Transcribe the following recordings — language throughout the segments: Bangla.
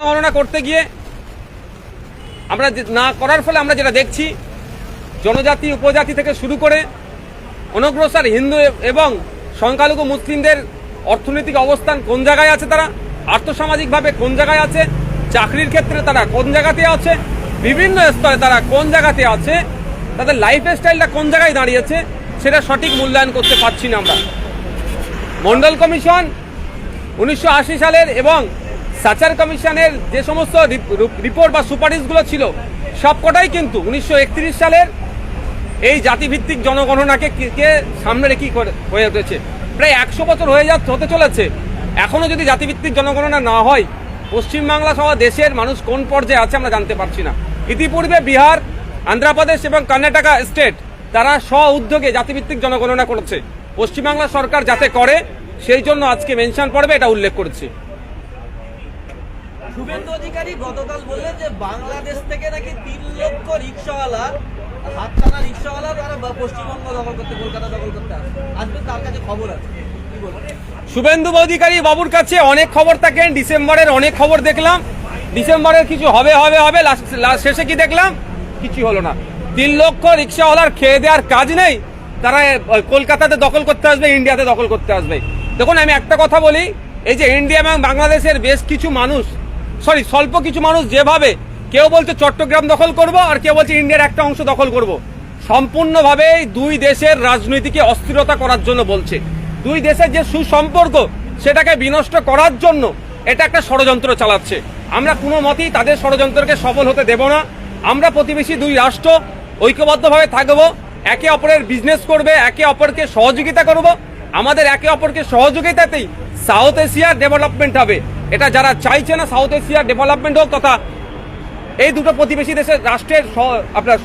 গণনা করতে গিয়ে আমরা না করার ফলে আমরা যেটা দেখছি, জনজাতি, উপজাতি থেকে শুরু করে অনগ্রসর হিন্দু এবং সংখ্যালঘু মুসলিমদের অর্থনৈতিক অবস্থান কোন জায়গায় আছে তারা? আর্থসামাজিকভাবে কোন জায়গায় আছে? চাকরির ক্ষেত্রে তারা কোন জায়গাতে আছে? বিভিন্ন স্তরে তারা কোন জায়গাতে আছে? তাদের লাইফ স্টাইলটা কোন জায়গায় দাঁড়িয়েছে? সেটা সঠিক মূল্যায়ন করতে পারছি না আমরা। মন্ডল কমিশন উনিশশো আশি সালের এবং সাচার কমিশনের যে সমস্ত রিপোর্ট বা সুপারিশগুলো ছিল, সবকটাই কিন্তু উনিশশো একত্রিশ সালের এই জাতিভিত্তিক জনগণনাকে কে- সামনে রেখে হয়ে উঠেছে। প্রায় একশো বছর হয়ে যাচ্ছে হতে চলেছে। এখনও যদি জাতিভিত্তিক জনগণনা না হয়, পশ্চিমবাংলা সহ দেশের মানুষ কোন পর্যায়ে আছে আমরা জানতে পারছি না। ইতিপূর্বে বিহার, আন্ধ্রপ্রদেশ এবং কর্ণাটকা স্টেট, তারা স্ব উদ্যোগে জাতিভিত্তিক জনগণনা করেছে। পশ্চিমবাংলা সরকার যাতে করে, সেই জন্য আজকে মেনশন পর্বে এটা উল্লেখ করেছে। শুভেন্দু অধিকারী গতকাল বললেন যে বাংলাদেশ থেকে নাকি তিন লক্ষ রিক্সাওয়ালা হাতটানা রিক্সাওয়ালা তারা পশ্চিমবঙ্গ দখল করতে, কলকাতা দখল করতে আসবে তার কাছে খবর আছে। শুভেন্দু অধিকারী বাবুর কাছে অনেক খবর থাকেন, ডিসেম্বরের অনেক খবর দেখলাম। ডিসেম্বরের কিছু হবে হবে হবে শেষে কি দেখলাম? কিছু হলো না। তিন লক্ষ রিক্সাওয়ালার খেয়ে দেওয়ার কাজ নেই। তারা কলকাতাতে দখল করতে আসবে, ইন্ডিয়াতে দখল করতে আসবে। দেখুন, আমি একটা কথা বলি, এই যে ইন্ডিয়া এবং বাংলাদেশের বেশ কিছু মানুষ সরি, স্বল্প কিছু মানুষ যেভাবে কেউ বলছে চট্টগ্রাম দখল করব আর কেউ বলছে ইন্ডিয়ার একটা অংশ দখল করব সম্পূর্ণভাবে দুই দেশের রাজনীতিকে অস্থিরতা করার জন্য বলছে। দুই দেশের যে সুসম্পর্ক, সেটাকে বিনষ্ট করার জন্য এটা একটা ষড়যন্ত্র চালাচ্ছে। আমরা কোনো মতেই তাদের ষড়যন্ত্রকে সফল হতে দেব না। আমরা প্রতিবেশী দুই রাষ্ট্র ঐক্যবদ্ধভাবে থাকব, একে অপরের বিজনেস করবে, একে অপরকে সহযোগিতা করব। আমাদের একে অপরকে সহযোগিতাতেই সাউথ এশিয়ার ডেভেলপমেন্ট হবে। এটা যারা চাইছে না সাউথ এশিয়ার ডেভেলপমেন্ট হোক তথা এই দুটো প্রতিবেশী দেশের রাষ্ট্রের আপনার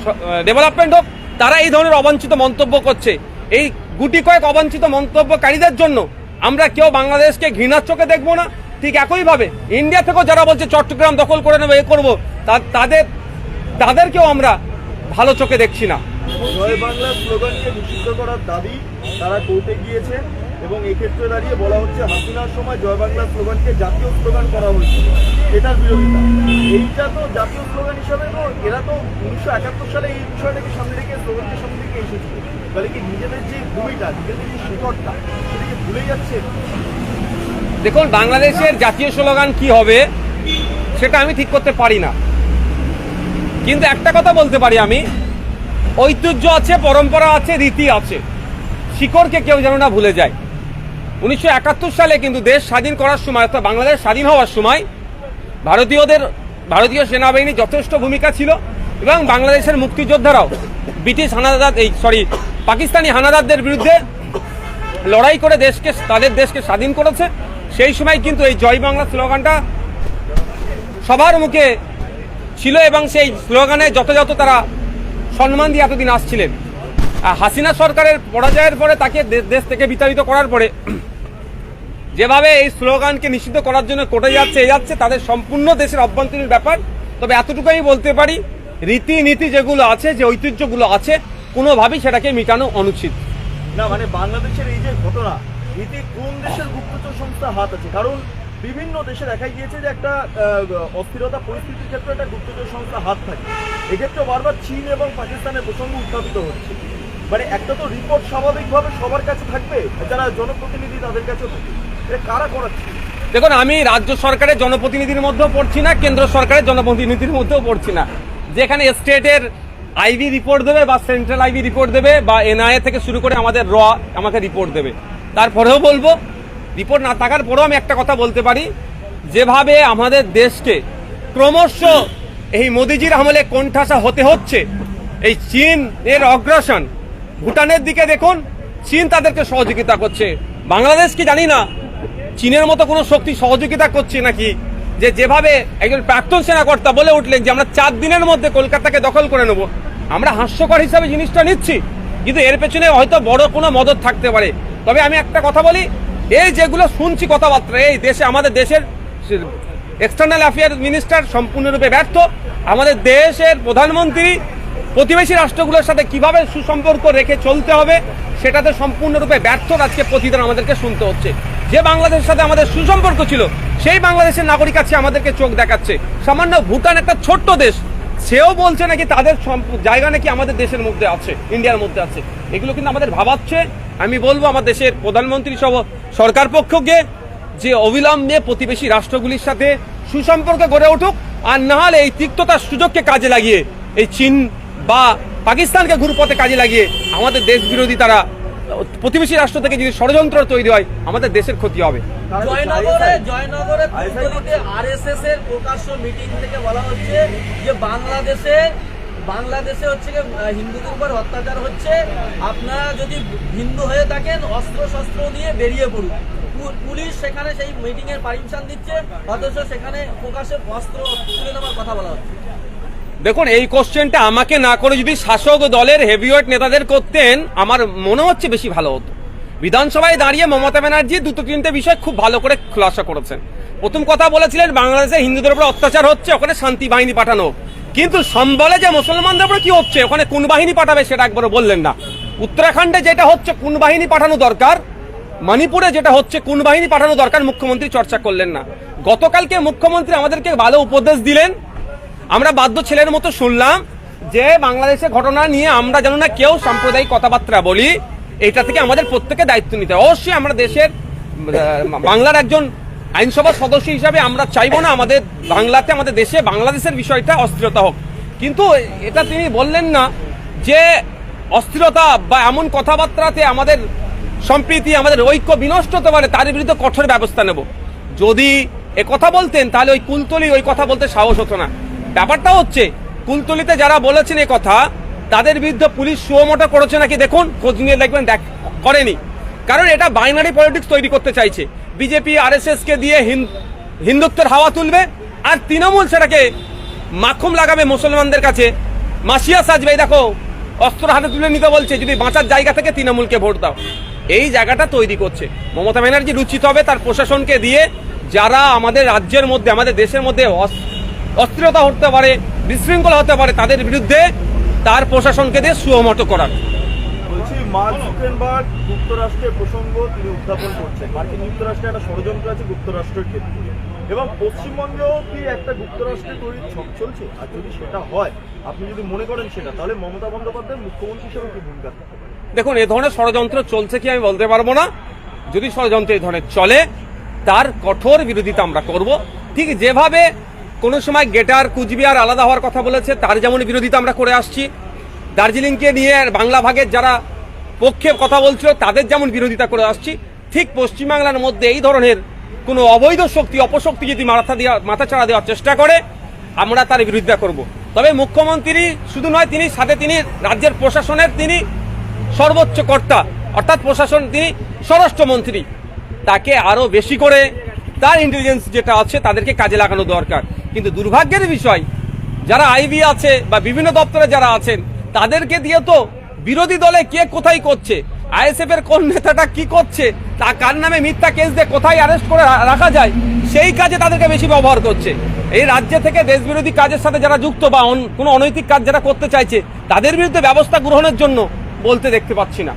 ডেভেলপমেন্ট হোক, তারা এই ধরনের অবাঞ্ছিত মন্তব্য করছে। এই গুটি কয়েক অবাঞ্ছিত মন্তব্যকারীদের জন্য আমরা কেউ বাংলাদেশকে ঘৃণার চোখে দেখব না। ঠিক একইভাবে ইন্ডিয়া থেকেও যারা বলছে চট্টগ্রাম দখল করে নেবে, এ করব তাদের তাদেরকেও আমরা ভালো চোখে দেখছি না। জয় বাংলা নিষিদ্ধ করার দাবি তারা কোর্টে গিয়েছে। এবং এক্ষেত্রে দাঁড়িয়ে বলা হচ্ছে, হাসিনার সময় জয় বাংলা স্লোগানকে জাতীয় স্লোগান করা হয়েছিল। এটার বিরোধিতা। এইটা তো জাতীয় স্লোগান হিসাবে তো এরা তো উনিশশো একাত্তর সালে এই বিষয়টাকে সামনে রেখে স্লোগানকে সামনে রেখে এসেছিল। তাহলে কি নিজেদের যে ভূমিটা, নিজেদের যে শিকড়টা, সেটাকে ভুলে যাচ্ছে? দেখুন, বাংলাদেশের জাতীয় স্লোগান কি হবে, সেটা আমি ঠিক করতে পারি না। কিন্তু একটা কথা বলতে পারি আমি, ঐতিহ্য আছে, পরম্পরা আছে, রীতি আছে। শিকড়কে কেউ যেন না ভুলে যায়। উনিশশো একাত্তর সালে কিন্তু দেশ স্বাধীন করার সময় অর্থাৎ বাংলাদেশ স্বাধীন হওয়ার সময় ভারতীয়দের, ভারতীয় সেনাবাহিনী যথেষ্ট ভূমিকা ছিল এবং বাংলাদেশের মুক্তিযোদ্ধারাও ব্রিটিশ হানাদার এই সরি পাকিস্তানি হানাদারদের বিরুদ্ধে লড়াই করে দেশকে, তাদের দেশকে স্বাধীন করেছে। সেই সময় কিন্তু এই জয় বাংলা স্লোগানটা সবার মুখে ছিল এবং সেই স্লোগানে যথাযথ তারা সম্মান দিয়ে এতদিন আসছিলেন। হাসিনা সরকারের পরাজয়ের পরে তাকে দেশ থেকে বিতাড়িত করার পরে যেভাবে এই স্লোগানকে নিষিদ্ধ করার জন্য কোটে যাচ্ছে, এ যাচ্ছে, তাদের সম্পূর্ণ দেশের অভ্যন্তরীণ ব্যাপার। তবে এতটুকু আমি বলতে পারি, রীতিনীতি যেগুলো আছে, যে ঐতিহ্যগুলো আছে, কোনোভাবেই সেটাকে মেটানো অনুচিত। না মানে বাংলাদেশের এই যে ঘটনা, এতে কোন দেশের গুপ্তচর সংস্থা হাত আছে? কারণ বিভিন্ন দেশে দেখা গিয়েছে যে একটা অস্থিরতা পরিস্থিতির ক্ষেত্রে একটা গুপ্তচর সংস্থা হাত থাকে। এক্ষেত্রে বারবার চীন এবং পাকিস্তানের প্রসঙ্গ উত্থাপিত হচ্ছে। মানে একটা তো রিপোর্ট স্বাভাবিকভাবে সবার কাছে থাকবে, যারা জনপ্রতিনিধি তাদের কাছেও থাকবে। দেখুন, আমি রাজ্য সরকারের জনপ্রতিনিধির মধ্যেও পড়ছি না, কেন্দ্র সরকারের জনপ্রতিনিধির মধ্যেও পড়ছি না। যেখানে স্টেটের আইভি রিপোর্ট দেবে বা সেন্ট্রাল আইভি রিপোর্ট দেবে বা এনআইএ থেকে শুরু করে আমাদের র আমাকে রিপোর্ট দেবে। তারপরেও বলব রিপোর্ট না থাকার পরেও আমি একটা কথা বলতে পারি, যেভাবে আমাদের দেশকে ক্রমশ এই মোদিজির আমলে কোণঠাসা হতে হচ্ছে, এই চীন এর অগ্রাসন, ভুটানের দিকে দেখুন, চীন তাদেরকে সহযোগিতা করছে। বাংলাদেশ কি জানি না চীনের মতো কোনো শক্তি সহযোগিতা করছে নাকি? যে যেভাবে একজন প্রাক্তন সেনাকর্তা বলে উঠলেন যে আমরা চার দিনের মধ্যে কলকাতাকে দখল করে নেব। আমরা হাস্যকর হিসাবে জিনিসটা নিচ্ছি, কিন্তু এর পেছনে হয়তো বড় কোনো মদত থাকতে পারে। তবে আমি একটা কথা বলি, এই যেগুলো শুনছি কথাবার্তা, এই দেশে, আমাদের দেশের এক্সটার্নাল অ্যাফেয়ার্স মিনিস্টার সম্পূর্ণরূপে ব্যর্থ। আমাদের দেশের প্রধানমন্ত্রী প্রতিবেশী রাষ্ট্রগুলোর সাথে কীভাবে সুসম্পর্ক রেখে চলতে হবে, সেটাতে সম্পূর্ণরূপে ব্যর্থ আজকে প্রতিদিন আমাদেরকে শুনতে হচ্ছে। যে বাংলাদেশের সাথে আমাদের সুসম্পর্ক ছিল, সেই বাংলাদেশের নাগরিক আছে আমাদেরকে চোখ দেখাচ্ছে। সামান্য ভুটান একটা ছোট্ট দেশ, সেও বলছে নাকি তাদের জায়গা নাকি আমাদের দেশের মধ্যে আছে, ইন্ডিয়ার মধ্যে আছে। এগুলো কিন্তু আমাদের ভাবাচ্ছে। আমি বলব আমার দেশের প্রধানমন্ত্রী সহ সরকার পক্ষকে যে অবিলম্বে প্রতিবেশী রাষ্ট্রগুলির সাথে সুসম্পর্ক গড়ে উঠুক, আর না হলে এই তিক্ততার সুযোগকে কাজে লাগিয়ে, এই চীন বা পাকিস্তানকে ঘুরপথে কাজে লাগিয়ে আমাদের দেশ বিরোধী তারা প্রতিবেশী রাষ্ট্র থেকে যদি ষড়যন্ত্র তৈরি হয়, আমাদের দেশের ক্ষতি হবে। জয়নগরে জয়নগরে আরএসএস এর প্রকাশ্য মিটিং থেকে বলা হচ্ছে যে বাংলাদেশে বাংলাদেশে হচ্ছে হিন্দুদের উপর অত্যাচার হচ্ছে। আপনারা যদি হিন্দু হয়ে থাকেন অস্ত্র শস্ত্র নিয়ে বেরিয়ে পড়ুন। পুলিশ সেখানে সেই মিটিং এর পারমিশন দিচ্ছে, অথচ সেখানে প্রকাশ্যে অস্ত্র তুলে নেওয়ার কথা বলা হচ্ছে। দেখুন, এই কোশ্চেনটা আমাকে না করে যদি শাসক দলের হেভিওয়েট নেতাদের করতেন, আমার মনে হচ্ছে বেশি ভালো হতো। বিধানসভায় দাঁড়িয়ে মমতা ব্যানার্জি দুটো তিনটে বিষয় খুব ভালো করে খুলাসা করেছেন। প্রথম কথা বলেছিলেন, বাংলাদেশে হিন্দুদের উপর অত্যাচার হচ্ছে, ওখানে শান্তি বাহিনী পাঠানো কিন্তু সম্বলে যে মুসলমানদের উপর কি হচ্ছে, ওখানে কোন বাহিনী পাঠাবে সেটা একবারও বললেন না। উত্তরাখণ্ডে যেটা হচ্ছে, কোন বাহিনী পাঠানো দরকার? মণিপুরে যেটা হচ্ছে, কোন বাহিনী পাঠানো দরকার? মুখ্যমন্ত্রী চর্চা করলেন না। গতকালকে মুখ্যমন্ত্রী আমাদেরকে ভালো উপদেশ দিলেন আমরা বাধ্য ছেলের মতো শুনলাম যে বাংলাদেশের ঘটনা নিয়ে আমরা যেন না কেউ সাম্প্রদায়িক কথাবার্তা বলি, এটা থেকে আমাদের প্রত্যেকে দায়িত্ব নিতে অবশ্যই আমরা দেশের বাংলার একজন আইনসভার সদস্য হিসাবে আমরা চাইব না আমাদের বাংলাতে, আমাদের দেশে বাংলাদেশের বিষয়টা অস্থিরতা হোক। কিন্তু এটা তিনি বললেন না যে অস্থিরতা বা এমন কথাবার্তাতে আমাদের সম্প্রীতি, আমাদের ঐক্য বিনষ্ট হতে পারে, তার বিরুদ্ধে কঠোর ব্যবস্থা নেব। যদি এ কথা বলতেন, তাহলে ওই কুলতলি ওই কথা বলতে সাহস হতো না। ব্যাপারটা হচ্ছে কুলতলিতে যারা বলেছেন এ কথা, তাদের বিরুদ্ধে পুলিশ সুমোটো করেছে নাকি দেখুন, খোঁজ নিয়ে দেখবেন, দেখ, করেনি। কারণ এটা বাইনারি পলিটিক্স তৈরি করতে চাইছে। বিজেপি আরএসএস কে দিয়ে হিন্দুত্বের হাওয়া তুলবে, আর তৃণমূল সেটাকে মাখুম লাগাবে মুসলমানদের কাছে। মাসিয়া সাজবে, দেখো, অস্ত্র হাতে তুলে নিতে বলছে, যদি বাঁচার জায়গা থেকে তৃণমূলকে ভোট দাও। এই জায়গাটা তৈরি করছে। মমতা ব্যানার্জি রুচিত হবে তার প্রশাসনকে দিয়ে, যারা আমাদের রাজ্যের মধ্যে, আমাদের দেশের মধ্যে অস্থিরতা হতে পারে বিশৃঙ্খলা হতে পারে তাদের বিরুদ্ধে তার প্রশাসনকে দিয়ে সুমতো করার। বলছি মার্ক জুকেনবার্গ যুক্তরাষ্ট্রের প্রসঙ্গ তিনি উত্থাপন করছেন। মার্কিন যুক্তরাষ্ট্রে একটা ষড়যন্ত্র আছে যুক্তরাষ্ট্রের ক্ষেত্রে। এবং পশ্চিমবঙ্গেও কি একটা যুক্তরাষ্ট্রে তৈরির ছক চলছে? আর যদি সেটা হয় আপনি যদি মনে করেন সেটা তাহলে মমতা বন্দ্যোপাধ্যায় মুখ্যমন্ত্রী হিসেবে কি ভূমিকা থাকতে পারে দেখুন এ ধরনের ষড়যন্ত্র চলছে কি আমি বলতে পারব না। যদি ষড়যন্ত্র এই ধরনের চলে তার কঠোর বিরোধিতা আমরা করব। ঠিক যেভাবে কোনো সময় গেটার, কুচবিহার আলাদা হওয়ার কথা বলেছে, তার যেমন বিরোধিতা আমরা করে আসছি। দার্জিলিংকে নিয়ে বাংলা ভাগের যারা পক্ষে কথা বলছিল, তাদের যেমন বিরোধিতা করে আসছি, ঠিক পশ্চিমবাংলার মধ্যে এই ধরনের কোনো অবৈধ শক্তি, অপশক্তি যদি মাথা দেওয়া, মাথা চাড়া দেওয়ার চেষ্টা করে, আমরা তার বিরোধিতা করব। তবে মুখ্যমন্ত্রী শুধু নয়, তিনি সাথে তিনি রাজ্যের প্রশাসনের তিনি সর্বোচ্চ কর্তা, অর্থাৎ প্রশাসন তিনি স্বরাষ্ট্রমন্ত্রী। তাকে আরও বেশি করে তার ইন্টেলিজেন্স যেটা আছে, তাদেরকে কাজে লাগানো দরকার। কিন্তু দুর্ভাগ্যের বিষয়, যারা আইবি আছে বা বিভিন্ন দপ্তরে যারা আছেন, তাদেরকে দিয়ে তো বিরোধী দলে কে কোথায় করছে, আইএসএফ এর কোন নেতাটা কি করছে, তা কার নামে মিথ্যা কেস দিয়ে কোথায় অ্যারেস্ট করে রাখা যায়, সেই কাজে তাদেরকে বেশি ব্যবহার করছে। এই রাজ্য থেকে দেশ বিরোধী কাজের সাথে যারা যুক্ত বা কোনো অনৈতিক কাজ যারা করতে চাইছে, তাদের বিরুদ্ধে ব্যবস্থা গ্রহণের জন্য বলতে দেখতে পাচ্ছি না।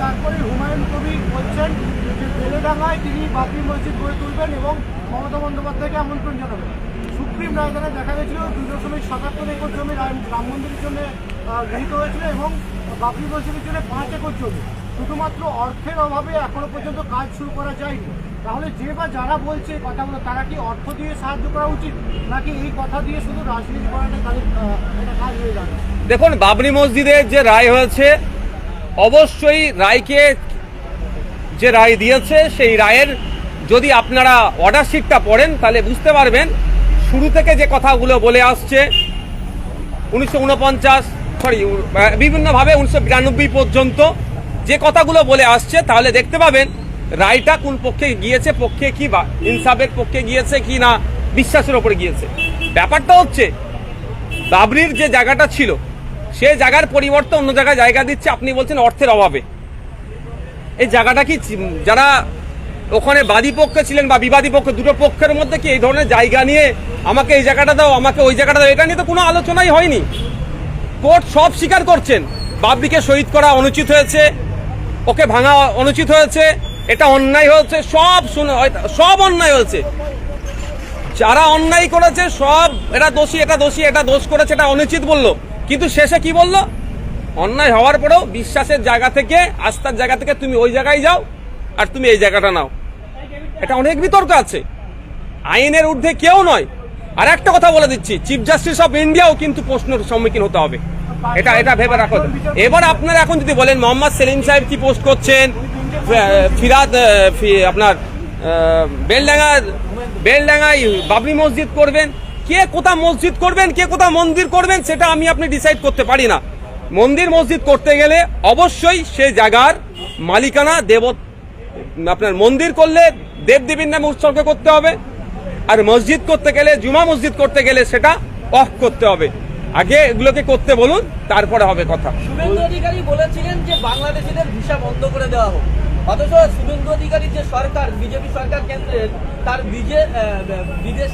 তারপরে হুমায়ুন কবি বলছেন যে বেলেডাঙ্গায় তিনি বাবরি মসজিদ গড়ে তুলবেন এবং মমতা বন্দ্যোপাধ্যায়কে আমন্ত্রণ জানাবেন। সুপ্রিম রায়দানে দেখা গেছিল দুই দশমিক সাতাত্তর একর জমি রাম মন্দিরের জন্য গৃহীত হয়েছিল এবং বাবরি মসজিদের জন্য পাঁচ একর জমি। শুধুমাত্র অর্থের অভাবে এখনও পর্যন্ত কাজ শুরু করা যায়নি। তাহলে যে বা যারা বলছে কথাগুলো, তারা কি অর্থ দিয়ে সাহায্য করা উচিত? নাকি এই কথা দিয়ে শুধু রাজনীতি করাটা তাদের কাজ হয়ে যাবে দেখুন, বাবরি মসজিদের যে রায় হয়েছে অবশ্যই রায়কে যে রায় দিয়েছে, সেই রায়ের যদি আপনারা অর্ডার শিটটা পড়েন, তাহলে বুঝতে পারবেন, শুরু থেকে যে কথাগুলো বলে আসছে, উনিশশো উনপঞ্চাশ সরি বিভিন্নভাবে উনিশশো বিরানব্বই পর্যন্ত যে কথাগুলো বলে আসছে, তাহলে দেখতে পাবেন, রায়টা কোন পক্ষে গিয়েছে, পক্ষে কি বা, ইনসাফের পক্ষে গিয়েছে কি না, বিশ্বাসের ওপরে গিয়েছে। ব্যাপারটা হচ্ছে, বাবরির যে জায়গাটা ছিল সে জায়গার পরিবর্তে অন্য জায়গায় জায়গা দিচ্ছে, আপনি বলছেন অর্থের অভাবে। এই জায়গাটা কি যারা ওখানে বাদী পক্ষে ছিলেন বা বিবাদী পক্ষ, দুটো পক্ষের মধ্যে কি এই ধরনের জায়গা নিয়ে আমাকে এই জায়গাটা দাও, আমাকে ওই জায়গাটা দাও, এটা নিয়ে তো কোনো আলোচনাই হয়নি। কোর্ট সব স্বীকার করছেন। বাবরিকে শহীদ করা অনুচিত হয়েছে, ওকে ভাঙা অনুচিত হয়েছে, এটা অন্যায় হয়েছে, সব শুনে সব অন্যায় হয়েছে। যারা অন্যায় করেছে, সব এটা দোষী এটা দোষী, এটা দোষ করেছে, এটা অনুচিত বলল। কিন্তু শেষে কি বলল? অন্যায় হওয়ার পরেও বিশ্বাসের জায়গা থেকে আস্থার জায়গা থেকে তুমি ওই জায়গায় যাও আর তুমি এই জায়গাটা নাও। এটা অনেক বিতর্ক আছে। আইনের ঊর্ধ্বে কেউ নয়। আর একটা কথা বলে দিচ্ছি চিফ জাস্টিস অফ ইন্ডিয়াও কিন্তু প্রশ্নের সম্মুখীন হতে হবে। এটা এটা ভেবে রাখো। এবার আপনারা এখন যদি বলেন মোহাম্মদ সেলিম সাহেব কি পোস্ট করছেন? ফিরাদ আপনার আহ, বেলডাঙ্গার বেলডাঙ্গায় বাবরি মসজিদ করবেন? কে কোথা মসজিদ করবেন, কে কোথা মন্দির করবেন, সেটা আমি আপনি ডিসাইড করতে পারি না। মন্দির মসজিদ করতে গেলে অবশ্যই সে জায়গার মালিকানা দেব আপনার মন্দির করলে দেবদেবীর নামে উৎসর্গ করতে হবে। আর মসজিদ করতে গেলে, জুমা মসজিদ করতে গেলে সেটা অফ করতে হবে। আগে এগুলোকে করতে বলুন, তারপরে হবে কথা। শুভেন্দু অধিকারী বলেছিলেন যে বাংলাদেশিদের ভিসা বন্ধ করে দেওয়া হোক। অথচ শুভেন্দু অধিকারী যে সরকার, বিজেপি সরকার কেন্দ্রের তার বিজে বিদেশ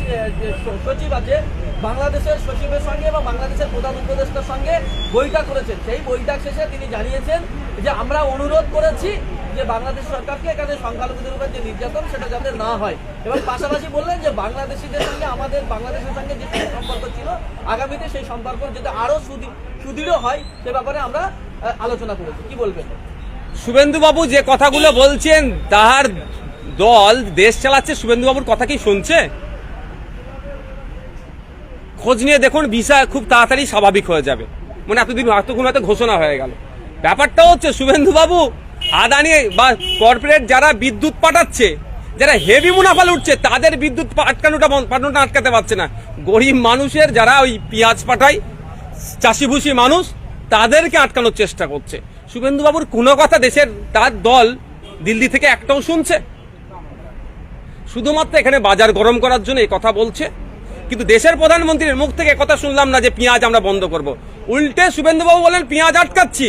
সচিব আছে, বাংলাদেশের সচিবের সঙ্গে এবং বাংলাদেশের প্রধান উপদেষ্টার সঙ্গে বৈঠক করেছেন। সেই বৈঠক শেষে তিনি জানিয়েছেন যে, আমরা অনুরোধ করেছি যে বাংলাদেশ সরকারকে এখানে সংখ্যালঘুদের উপর যে নির্যাতন, সেটা যাতে না হয়। এবং পাশাপাশি বললেন যে, বাংলাদেশিদের সঙ্গে আমাদের, বাংলাদেশের সঙ্গে যে সম্পর্ক ছিল, আগামীতে সেই সম্পর্ক যাতে আরও সুদৃ- সুদৃঢ় হয়, সে ব্যাপারে আমরা আলোচনা করেছি। কি বলবেন? শুভেন্দুবাবু যে কথাগুলো বলছেন, তাহার দল দেশ চালাচ্ছে, শুভেন্দুবাবুর কথা কি শুনছে? খোঁজ নিয়ে দেখুন, ভিসা খুব তাড়াতাড়ি স্বাভাবিক হয়ে যাবে। মানে এতদিন এতক্ষণ হয়তো ঘোষণা হয়ে গেল। ব্যাপারটা হচ্ছে, শুভেন্দুবাবু আদানি বা কর্পোরেট যারা বিদ্যুৎ পাঠাচ্ছে, যারা হেভি মুনাফা লুটছে, তাদের বিদ্যুৎ আটকানোটা পাঠানোটা আটকাতে পারছে না। গরিব মানুষের যারা ওই পেঁয়াজ পাঠায়, চাষিভুষি মানুষ, তাদেরকে আটকানোর চেষ্টা করছে। শুভেন্দুবাবুর কোনো কথা দেশের তার দল দিল্লি থেকে একটাও শুনছে। শুধুমাত্র এখানে বাজার গরম করার জন্য এই কথা বলছে। কিন্তু দেশের প্রধানমন্ত্রীর মুখ থেকে কথা শুনলাম না যে পেঁয়াজ আমরা বন্ধ করব। উল্টে শুভেন্দুবাবু বলেন পেঁয়াজ আটকাচ্ছি।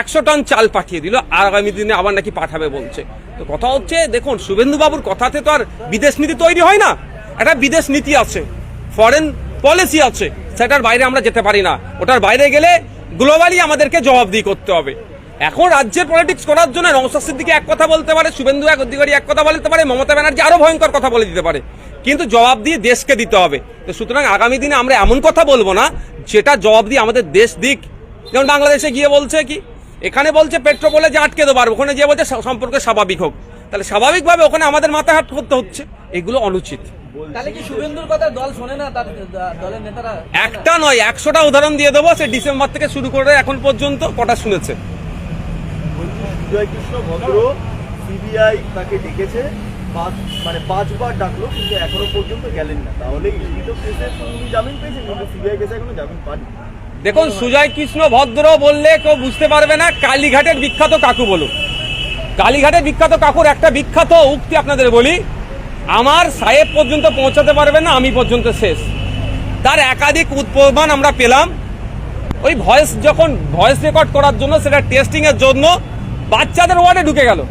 একশো টন চাল পাঠিয়ে দিল আগামী দিনে আবার নাকি পাঠাবে বলছে। তো কথা হচ্ছে, দেখুন, শুভেন্দুবাবুর কথাতে তো আর বিদেশ নীতি তৈরি হয় না। একটা বিদেশ নীতি আছে ফরেন পলিসি আছে, সেটার বাইরে আমরা যেতে পারি না। ওটার বাইরে গেলে গ্লোবালি আমাদেরকে জবাবদিহি করতে হবে। এখন রাজ্যের পলিটিক্স করার জন্য নৌসাদ সিদ্দিকি এক কথা বলতে পারে, শুভেন্দু এক অধিকারী এক কথা বলতে পারে, মমতা ব্যানার্জি আরও ভয়ঙ্কর কথা বলে দিতে পারে। কিন্তু জবাব দিয়ে দেশকে দিতে হবে। তো সুতরাং আগামী দিনে আমরা এমন কথা বলব না, যেটা জবাব দিয়ে আমাদের দেশ দিক। যেমন বাংলাদেশে গিয়ে বলছে কি, এখানে বলছে পেট্রো বলে যে আটকে দেবো, আর ওখানে গিয়ে বলছে সম্পর্ক স্বাভাবিক হোক। তাহলে স্বাভাবিকভাবে ওখানে আমাদের মাথা হাট করতে হচ্ছে। এগুলো অনুচিত। তাহলে কি শুভেন্দুর কথা দল শোনে না? তার দ- দলের নেতারা একটা নয় একশোটা উদাহরণ দিয়ে দেবো। সে ডিসেম্বর থেকে শুরু করে এখন পর্যন্ত কটা শুনেছে। বিজয় ভদ্র সিবিআই তাকে ডেকেছে। পাঁচ মানে পাঁচবার ডাকলো কিন্তু এখনও পর্যন্ত গেলেন না। তাহলে ইডিটো কেসে উনি জামিন পেয়েছেন কিন্তু সিবিআই কেসে এখনও জামিন পান দেখুন সুজয় কৃষ্ণ ভদ্র বললে কেউ বুঝতে পারবে না কালীঘাটের বিখ্যাত কাকু বলুন। কালীঘাটের বিখ্যাত কাকুর একটা বিখ্যাত উক্তি আপনাদের বলি, আমার সাহেব পর্যন্ত পৌঁছাতে পারবে না, আমি পর্যন্ত শেষ। তার একাধিক উৎ- প্রমাণ আমরা পেলাম। ওই ভয়েস যখন ভয়েস রেকর্ড করার জন্য, সেটা টেস্টিং এর জন্য বাচ্চাদের ওয়ার্ডে ঢুকে গেল।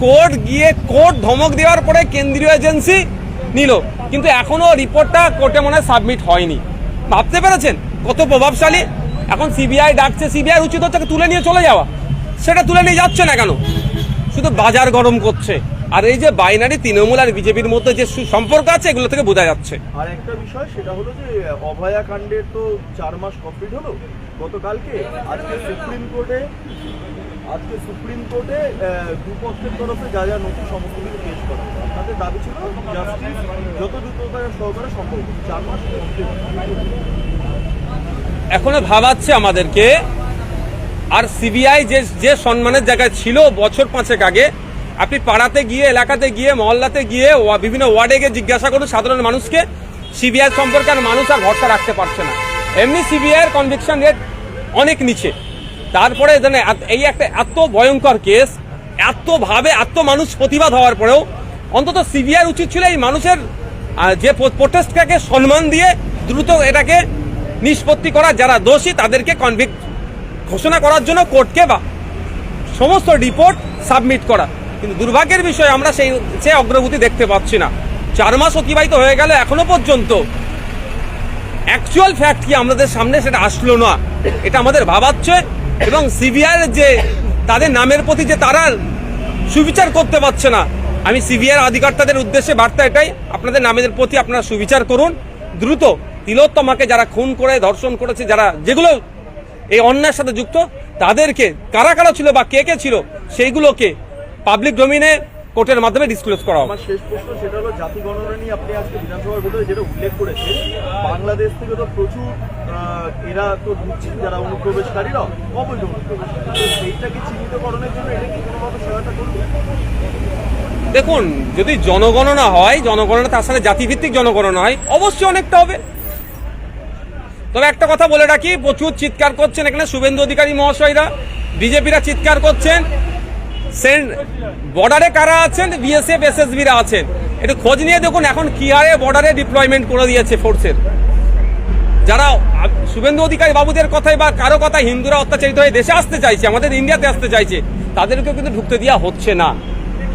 কোর্ট গিয়ে কোর্ট ধমক দেওয়ার পরে কেন্দ্রীয় এজেন্সি নিল, কিন্তু এখনও রিপোর্টটা কোর্টে মনে সাবমিট হয়নি। ভাবতে পেরেছেন? কত প্রভাবশালী। এখন সিবিআই ডাকছে, সিবিআই উচিত হচ্ছে তুলে নিয়ে চলে যাওয়া। সেটা তুলে নিয়ে যাচ্ছে না কেন? শুধু বাজার গরম করছে। আর এই যে বাইনারি তৃণমূল আর বিজেপির মধ্যে যে সুসম্পর্ক আছে এগুলো থেকে বোঝা যাচ্ছে। আর একটা বিষয় সেটা হলো যে অভয়া কাণ্ডের তো চার মাস কমপ্লিট হলো। গতকালকে আজকে সুপ্রিম কোর্টে আজকে সুপ্রিম কোর্টে দুপক্ষের তরফে যা যা নতুন সমস্ত কিছু পেশ করা। আপনাদের দাবি ছিল জাস্টিস যত দ্রুততার সহকারে সম্ভব চার মাস কমপ্লিট এখনও ভাবাচ্ছে আমাদেরকে আর সিবিআই যে যে সম্মানের জায়গায় ছিল বছর পাঁচেক আগে, আপনি পাড়াতে গিয়ে, এলাকাতে গিয়ে, মহল্লাতে গিয়ে বিভিন্ন ওয়ার্ডে গিয়ে জিজ্ঞাসা করুন সাধারণ মানুষকে সিবিআই সম্পর্কে আর মানুষ আর ভরসা রাখতে পারছে না। এমনি সিবিআই এর কনভিকশন রেট অনেক নিচে। তারপরে জানে এই একটা এত ভয়ঙ্কর কেস এত ভাবে এত মানুষ প্রতিবাদ হওয়ার পরেও, অন্তত সিবিআই উচিত ছিল এই মানুষের যে প্রোটেস্টটাকে সম্মান দিয়ে দ্রুত এটাকে নিষ্পত্তি করা, যারা দোষী তাদেরকে কনভিক্ট ঘোষণা করার জন্য কোর্টকে বা সমস্ত রিপোর্ট সাবমিট করা। কিন্তু দুর্ভাগ্যের বিষয়, আমরা সেই, সে অগ্রগতি দেখতে পাচ্ছি না। চার মাস অতিবাহিত হয়ে গেল এখনও পর্যন্ত। অ্যাকচুয়াল ফ্যাক্ট কি আমাদের সামনে সেটা আসলো না। এটা আমাদের ভাবাচ্ছে এবং সিবিআর যে, তাদের নামের প্রতি যে তারা সুবিচার করতে পারছে না। আমি সিবিআর আধিকারতাদের উদ্দেশ্যে বার্তা এটাই, আপনাদের নামের প্রতি আপনারা সুবিচার করুন। দ্রুত তিলোত্তমাকে যারা খুন করে, ধর্ষণ করেছে, যারা যেগুলো এই অন্যায়ের সাথে যুক্ত। তাদেরকে কারা কারা ছিল বা কে কে ছিল সেইগুলোকে পাবলিক ডোমিনে কোর্টের মাধ্যমে ডিসক্লোজ করা হবে শেষ প্রশ্ন সেটা হলো জাতি গণনা নিয়ে আপনি আজকে বিধানসভার ভোটে যেটা উল্লেখ করেছেন বাংলাদেশ থেকে তো প্রচুর এরা তো যারা অনুপ্রবেশকারীরা অবৈধ অনুপ্রবেশকারী। সেইটাকে চিহ্নিতকরণের জন্য এটা কি কোনোভাবে সহায়তা করবে? দেখুন যদি জনগণনা হয় জনগণনা তার সাথে জাতিভিত্তিক জনগণনা হয় অবশ্যই অনেকটা হবে। তবে একটা কথা বলে রাখি, প্রচুর চিৎকার করছেন এখানে শুভেন্দু অধিকারী মহাশয়রা, বিজেপিরা চিৎকার করছেন। বর্ডারে কারা আছেন? বিএসএফ, এসএসবিরা আছেন। একটু খোঁজ নিয়ে দেখুন এখন কি হারে বর্ডারে ডিপ্লয়মেন্ট করে দিয়েছে ফোর্সের যারা, শুভেন্দু অধিকারী বাবুদের কথায় বা কারও কথায় হিন্দুরা অত্যাচারিত হয়ে দেশে আসতে চাইছে, আমাদের ইন্ডিয়াতে আসতে চাইছে, তাদেরকেও কিন্তু ঢুকতে দেওয়া হচ্ছে না।